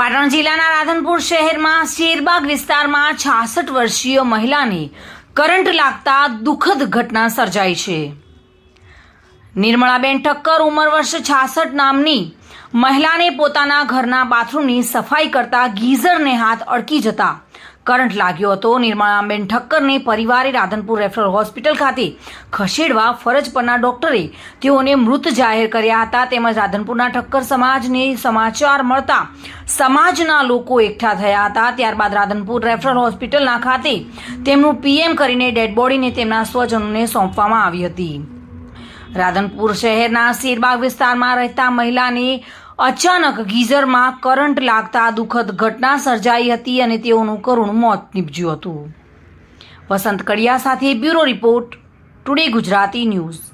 પાટણ જિલ્લાના રાધનપુર શહેરમાં શેરબાગ વિસ્તારમાં છાસઠ વર્ષીય મહિલાને કરંટ લાગતા દુઃખદ ઘટના સર્જાઈ છે. નિર્મળાબેન ઠક્કર ઉંમર વર્ષ છાસઠ નામની મહિલાને પોતાના ઘરના બાથરૂમની સફાઈ કરતા ગીઝરને હાથ અડકી જતા કરંટ લાગ્યો હતો. નિર્મળાબેન ઠક્કરને પરિવારે રાધનપુર રેફરલ હોસ્પિટલ ખાતે ખસેડવા ફરજ પરના ડોક્ટરે તેઓને મૃત જાહેર કર્યા હતા. તેમજ રાધનપુરના ઠક્કર સમાજને સમાચાર મળતા સમાજના લોકો એકઠા થયા હતા. ત્યારબાદ રાધનપુર રેફરલ હોસ્પિટલના ખાતે તેમનું પીએમ કરીને ડેડ બોડીને તેમના સ્વજનોને સોંપવામાં આવી હતી. રાધનપુર શહેરના શેરબાગ વિસ્તારમાં રહેતા મહિલાને અચાનક ગીઝરમાં કરંટ લાગતા દુઃખદ ઘટના સર્જાઈ હતી અને તેઓનું કરુણ મોત નીપજ્યું હતું. વસંત કડિયા સાથે bureau report, today Gujarati news.